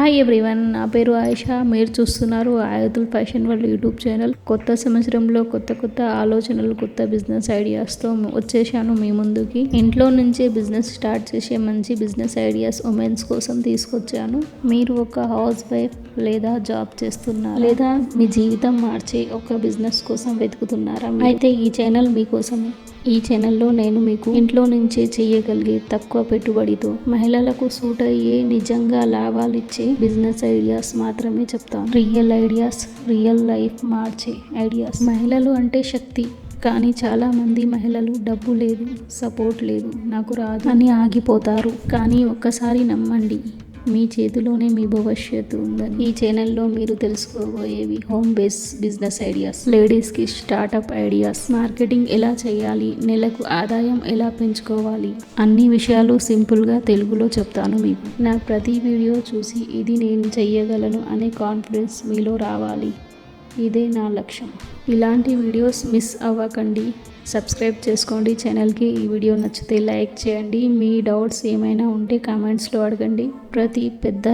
Hi everyone నా పేరు ఆయిషా. మీరు చూస్తున్నారు ఆయుధుల్ ఫ్యాషన్ వరల్డ్ యూట్యూబ్ ఛానల్ కొత్త సంవత్సరంలో కొత్త కొత్త ఆలోచనలు కొత్త బిజినెస్ ఐడియాస్తో వచ్చేసాను మీ ముందుకి. ఇంట్లో నుంచే బిజినెస్ స్టార్ట్ చేసే మంచి బిజినెస్ ఐడియాస్ ఉమెన్స్ కోసం తీసుకొచ్చాను. మీరు ఒక హౌస్ వైఫ్ లేదా జాబ్ చేస్తున్నారు? లేదా మీ జీవితం మార్చే ఒక బిజినెస్ కోసం వెతుకుతున్నారా? అయితే ఈ ఛానల్ మీకోసమే. ఈ ఛానల్లో నేను మీకు ఇంట్లో నుంచే చేయగలిగే తక్కువ పెట్టుబడితో మహిళలకు సూట్ అయ్యే నిజంగా లాభాలిచ్చే బిజినెస్ ఐడియాస్ మాత్రమే చెప్తాను. రియల్ ఐడియాస్ రియల్ లైఫ్ మార్చే ఐడియాస్. మహిళలు అంటే శక్తి కానీ చాలా మంది మహిళలు డబ్బు లేదు సపోర్ట్ లేదు నాకు రాదు అని ఆగిపోతారు. కానీ ఒక్కసారి నమ్మండి మీ చేతిలోనే మీ భవిష్యత్తు ఉందని. ఈ ఛానల్లో మీరు తెలుసుకోబోయేవి హోమ్ బేస్ బిజినెస్ ఐడియాస్ లేడీస్కి స్టార్టప్ ఐడియాస్ మార్కెటింగ్ ఎలా చేయాలి నెలకు ఆదాయం ఎలా పెంచుకోవాలి అన్ని విషయాలు సింపుల్గా తెలుగులో చెప్తాను మీకు. నా ప్రతి వీడియో చూసి ఇది నేను చెయ్యగలను అనే కాన్ఫిడెన్స్ మీలో రావాలి. ఇదే నా లక్ష్యం. ఇలాంటి వీడియోస్ మిస్ అవ్వకండి. సబ్స్క్రైబ్ చేసుకోండి. ఛానల్కి ఈ వీడియో నచ్చితే లైక్ చేయండి. మీ డౌట్స్ ఏమైనా ఉంటే కామెంట్స్లో అడగండి. ప్రతి పెద్ద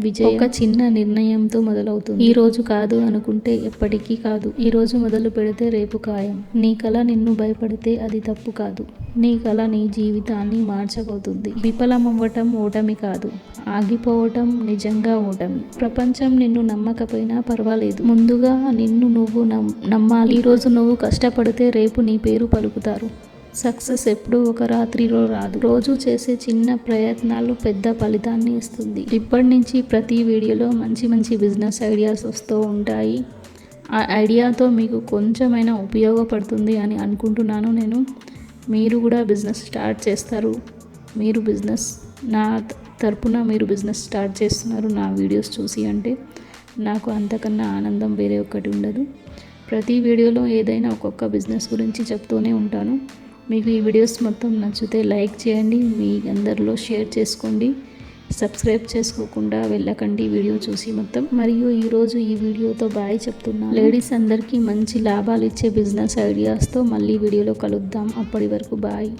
విజయం. ఒక చిన్న నిర్ణయంతో మొదలవుతుంది. ఈ రోజు కాదు అనుకుంటే ఎప్పటికీ కాదు. ఈ రోజు మొదలు పెడితే రేపు ఖాయం. నీ కళ నిన్ను భయపడితే అది తప్పు కాదు. నీ కళ నీ జీవితాన్ని మార్చబోతుంది. విఫలమవ్వటం ఓటమి కాదు. ఆగిపోవటం నిజంగా ఓటమి. ప్రపంచం నిన్ను నమ్మకపోయినా పర్వాలేదు. ముందుగా నిన్ను నువ్వు నమ్మాలి. ఈరోజు నువ్వు కష్టపడితే రేపు నీ పేరు పలుకుతారు. సక్సెస్ ఎప్పుడూ ఒక రాత్రిలో రాదు. రోజు చేసే చిన్న ప్రయత్నాలు పెద్ద ఫలితాన్ని ఇస్తుంది. ఇప్పటి నుంచి ప్రతి వీడియోలో మంచి మంచి బిజినెస్ ఐడియాస్ వస్తూ ఉంటాయి. ఆ ఐడియాతో మీకు కొంచెమైనా ఉపయోగపడుతుంది అని అనుకుంటున్నాను నేను. మీరు కూడా బిజినెస్ స్టార్ట్ చేస్తారు. మీరు బిజినెస్ నా తరపున మీరు బిజినెస్ స్టార్ట్ చేస్తున్నారు నా వీడియోస్ చూసి అంటే నాకు అంతకన్నా ఆనందం వేరే ఒక్కటి ఉండదు. ప్రతి వీడియోలో ఏదైనా ఒక్కొక్క బిజినెస్ గురించి చెప్తూనే ఉంటాను. మీకు ఈ వీడియోస్ మొత్తం నచ్చితే లైక్ చేయండి మీ అందరిలో షేర్ చేసుకోండి సబ్స్క్రైబ్ చేసుకోకుండా వెళ్ళకండి వీడియో చూసి మొత్తం. మరియు ఈరోజు ఈ వీడియోతో బాయ్ చెప్తున్నా. లేడీస్ అందరికీ మంచి లాభాలు ఇచ్చే బిజినెస్ ఐడియాస్తో మళ్ళీ వీడియోలో కలుద్దాం. అప్పటి వరకు బాయ్.